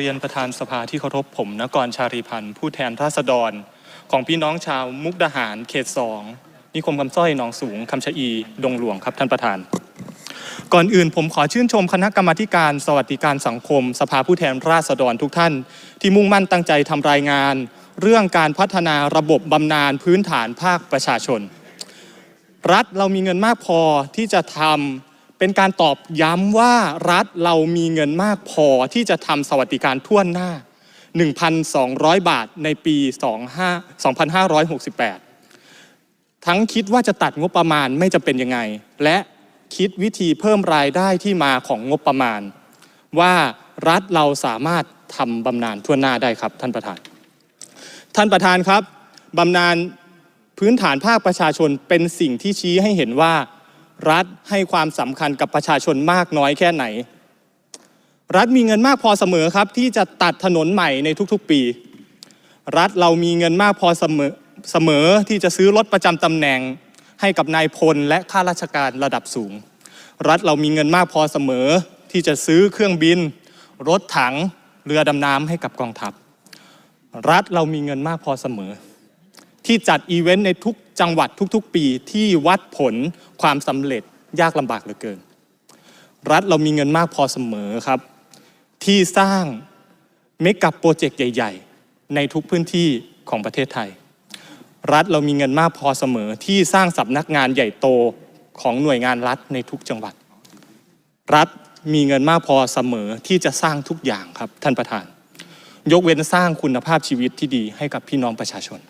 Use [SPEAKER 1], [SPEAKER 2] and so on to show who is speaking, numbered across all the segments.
[SPEAKER 1] เรียนประธานสภาที่เคารพผมนกรชารีพันธ์ผู้แทนราษฎร ของพี่น้องชาวมุกดาหารเขตสองนิคมคำสร้อยหนองสูงคำชะอีดงหลวงครับท่านประธาน ก่อนอื่นผมขอชื่นชมคณะกรรมาการสวัสดิการสังคม สภาผู้แทนราษฎรทุกท่าน ที่มุ่งมั่นตั้งใจทำรายงาน เรื่องการพัฒนาระบบบำนาญพื้นฐานภาคประชาชน รัฐเรามีเงินมากพอที่จะทำ เป็นการตอบย้ำว่ารัฐเรามีเงินมากพอที่จะทำสวัสดิการทั่วหน้า 1,200 บาทในปี25 2568 ทั้งคิดว่าจะตัดงบประมาณไม่จะเป็นยังไง และคิดวิธีเพิ่มรายได้ที่มาของงบประมาณ ว่ารัฐเราสามารถทำบำนาญทั่วหน้าได้ครับท่านประธาน ท่านประธานครับบำนาญพื้นฐานภาคประชาชนเป็นสิ่งที่ชี้ให้เห็นว่า รัฐให้ความสำคัญกับประชาชนมากน้อยแค่ไหน รัฐมีเงินมากพอเสมอครับ ที่จะตัดถนนใหม่ในทุกๆปี รัฐเรามีเงินมากพอเสมอเสมอที่จะซื้อรถประจำตำแหน่งให้กับนายพลและข้าราชการระดับสูง รัฐเรามีเงินมากพอเสมอที่จะซื้อเครื่องบิน รถถังเรือดำน้ำให้กับกองทัพ รัฐเรามีเงินมากพอเสมอ ที่จัดอีเวนต์ในทุกจังหวัดทุกๆ ปีที่วัดผลความสำเร็จยากลำบากเหลือเกิน รัฐเรามีเงินมากพอเสมอครับ ที่สร้างเมกับโปรเจกต์ใหญ่ ๆ ในทุกพื้นที่ของประเทศไทย รัฐเรามีเงินมากพอเสมอที่สร้างสำนักงานใหญ่โตของหน่วยงานรัฐในทุกจังหวัด รัฐมีเงินมากพอเสมอที่จะสร้างทุกอย่างครับท่านประธาน ยกเว้นสร้างคุณภาพชีวิตที่ดีให้กับพี่น้องประชาชน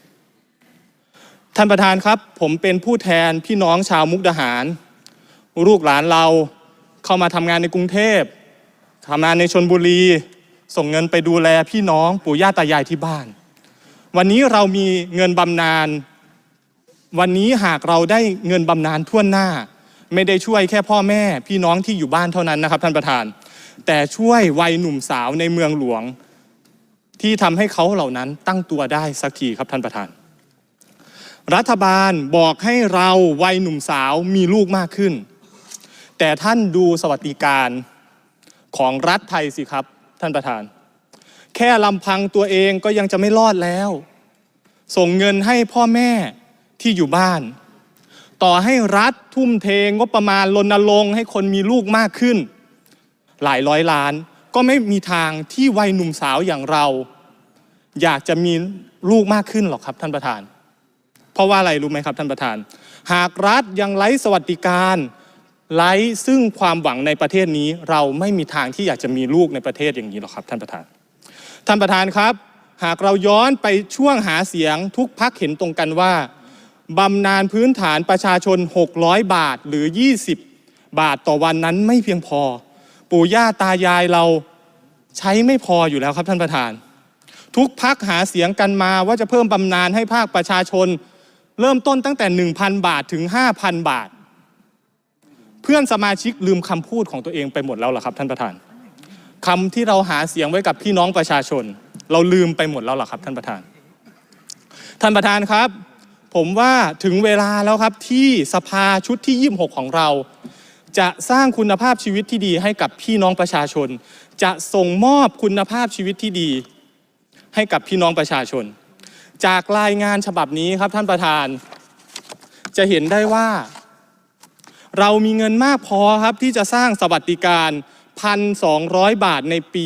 [SPEAKER 1] ท่านประธานครับ ผมเป็นผู้แทนพี่น้องชาวมุกดาหาร ลูกหลานเราเข้ามาทำงานในกรุงเทพทำงานในชนบุรี ส่งเงินไปดูแลพี่น้องปู่ย่าตายายที่บ้าน วันนี้เรามีเงินบำนาญวันนี้หากเราได้เงินบำนาญทั่วหน้า ไม่ได้ช่วยแค่พ่อแม่พี่น้องที่อยู่บ้านเท่านั้นนะครับ ท่านประธาน แต่ช่วยวัยหนุ่มสาวในเมืองหลวง ที่ทำให้เขาเหล่านั้นตั้งตัวได้สักทีครับท่านประธาน รัฐบาลบอกให้เราวัยหนุ่มสาวมีลูกมากขึ้น แต่ท่านดูสวัสดิการของรัฐไทยสิครับ ท่านประธาน แค่ลำพังตัวเองก็ยังจะไม่รอดแล้ว ส่งเงินให้พ่อแม่ที่อยู่บ้าน ต่อให้รัฐทุ่มเทงบประมาณรณรงค์ให้คนมีลูกมากขึ้น หลายร้อยล้านก็ไม่มีทางที่วัยหนุ่มสาวอย่างเรา อยากจะมีลูกมากขึ้นหรอกครับท่านประธาน ราะว่าอะไรรู้ไหมครับท่านประธาน หากรัฐยังไร้สวัสดิการไร้ซึ่งความหวังในประเทศนี้เราไม่มีทางที่อยากจะมีลูกในประเทศอย่างนี้หรอกครับท่านประธาน ท่านประธานครับ หากเราย้อนไปช่วงหาเสียงทุกพักเห็นตรงกันว่าบำนาญพื้นฐานประชาชน 600 บาทหรือ 20 บาทต่อวันนั้นไม่เพียงพอ ปู่ย่าตายายเราใช้ไม่พออยู่แล้วครับท่านประธาน ทุกพักหาเสียงกันมาว่าจะเพิ่มบำนาญให้ภาคประชาชน เริ่มต้นตั้งแต่ 1,000 บาทถึง 5,000 บาท เพื่อนสมาชิกลืมคำพูดของตัวเองไปหมดแล้วเหรอครับท่านประธานคำที่เราหาเสียงไว้กับพี่น้องประชาชน เราลืมไปหมดแล้วเหรอครับท่านประธาน ท่านประธานครับ ผมว่าถึงเวลาแล้วครับที่สภาชุดที่ 26 ของเรา จะสร้างคุณภาพชีวิตที่ดีให้กับพี่น้องประชาชน จะส่งมอบคุณภาพชีวิตที่ดี ให้กับพี่น้องประชาชน จากรายงานฉบับนี้ครับท่านประธาน จะเห็นได้ว่า เรามีเงินมากพอครับที่จะสร้างสวัสดิการ 1,200 บาทในปี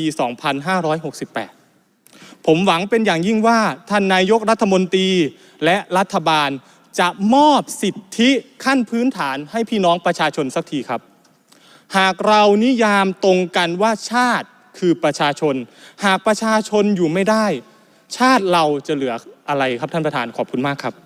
[SPEAKER 1] 2568 ผมหวังเป็นอย่างยิ่งว่าท่านนายกรัฐมนตรีและรัฐบาลจะมอบสิทธิขั้นพื้นฐานให้พี่น้องประชาชนสักทีครับ หากเรานิยามตรงกันว่าชาติคือประชาชน หากประชาชนอยู่ไม่ได้ ชาติเราจะเหลือ อะไรครับท่านประธานขอบคุณมากครับ